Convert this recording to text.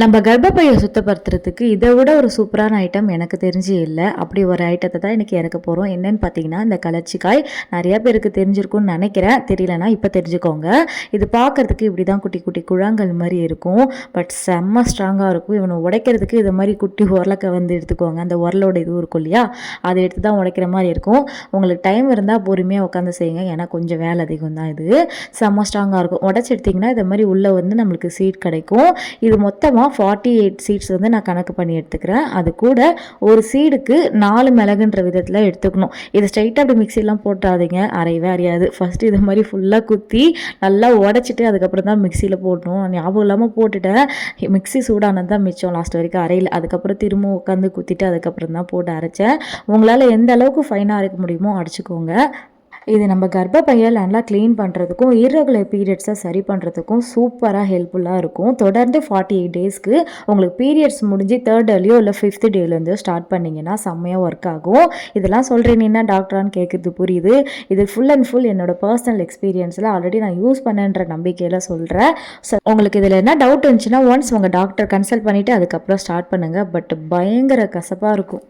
நம்ம கர்ப்பப்பையை சுத்தப்படுத்துறதுக்கு இதை விட ஒரு சூப்பரான ஐட்டம் எனக்கு தெரிஞ்சு இல்லை. அப்படி ஒரு ஐட்டத்தை தான் எனக்கு இறக்க போகிறோம் என்னன்னு பார்த்தீங்கன்னா இந்த கலர்ச்சிக்காய் நிறைய பேருக்கு தெரிஞ்சிருக்கும்னு நினைக்கிறேன். தெரியலனா இப்போ தெரிஞ்சுக்கோங்க. இது பார்க்கறதுக்கு இப்படி தான் குட்டி குட்டி குழாங்கல் மாதிரி இருக்கும். பட் செம்ம ஸ்ட்ராங்காக இருக்கும். இவனை உடைக்கிறதுக்கு இது மாதிரி குட்டி உரலக்கை வந்து எடுத்துக்கோங்க. அந்த உரலோட இது இருக்கும் இல்லையா? அதை எடுத்து தான் உடைக்கிற மாதிரி இருக்கும். உங்களுக்கு டைம் இருந்தால் பொறுமையாக உட்காந்து செய்யுங்க. ஏன்னா கொஞ்சம் வேலை அதிகம் தான் இது. செம்ம ஸ்ட்ராங்காக இருக்கும். உடச்சி எடுத்திங்கன்னா இது மாதிரி உள்ளே வந்து நம்மளுக்கு சீட் கிடைக்கும். இது மொத்தமாக ஃபார்ட்டி எயிட் சீட்ஸ் வந்து நான் கணக்கு பண்ணி எடுத்துக்கிறேன். அது கூட ஒரு சீடுக்கு நாலு மிளகுன்ற விதத்தில் எடுத்துக்கணும். இது ஸ்ட்ரைட்டாக அப்படி மிக்சிலாம் போட்டாதீங்க. அரையவே அரையாது. ஃபஸ்ட்டு இது மாதிரி ஃபுல்லாக குத்தி நல்லா உடச்சிட்டு அதுக்கப்புறம் தான் மிக்சியில் போடணும். ஞாபகம் இல்லாமல் போட்டுட்டேன். மிக்ஸி சூடானது தான் மிச்சம். லாஸ்ட் வரைக்கும் அரையில். அதுக்கப்புறம் திரும்ப உட்காந்து குத்திட்டு அதுக்கப்புறம் தான் போட்டு அரைச்சேன். உங்களால் எந்த அளவுக்கு ஃபைனாக அரைக்க முடியுமோ அடிச்சுக்கோங்க இது நம்ம கர்ப்பப்பையை நல்லா க்ளீன் பண்ணுறதுக்கும் irregular பீரியட்ஸை சரி பண்ணுறதுக்கும் சூப்பராக ஹெல்ப்ஃபுல்லாக இருக்கும். தொடர்ந்து ஃபார்ட்டி எயிட் டேஸ்க்கு உங்களுக்கு பீரியட்ஸ் முடிஞ்சு தேர்ட் டேலையோ இல்லை ஃபிஃப்த் டேலேருந்து ஸ்டார்ட் பண்ணிங்கன்னா செம்மையாக ஒர்க் ஆகும். இதெல்லாம் சொல்கிறேன் என்ன டாக்டரான்னு கேட்குறது புரியுது. இது ஃபுல் அண்ட் ஃபுல் என்னோட பர்சனல் எக்ஸ்பீரியன்ஸில் ஆல்ரெடி நான் யூஸ் பண்ணன்ற நம்பிக்கையில் சொல்கிறேன் ஸோ உங்களுக்கு இதில் என்ன டவுட் இருந்துச்சுன்னா ஒன்ஸ் உங்கள் டாக்டர் கன்சல்ட் பண்ணிவிட்டு அதுக்கப்புறம் ஸ்டார்ட் பண்ணுங்கள் பட் பயங்கர கசப்பாக இருக்கும்.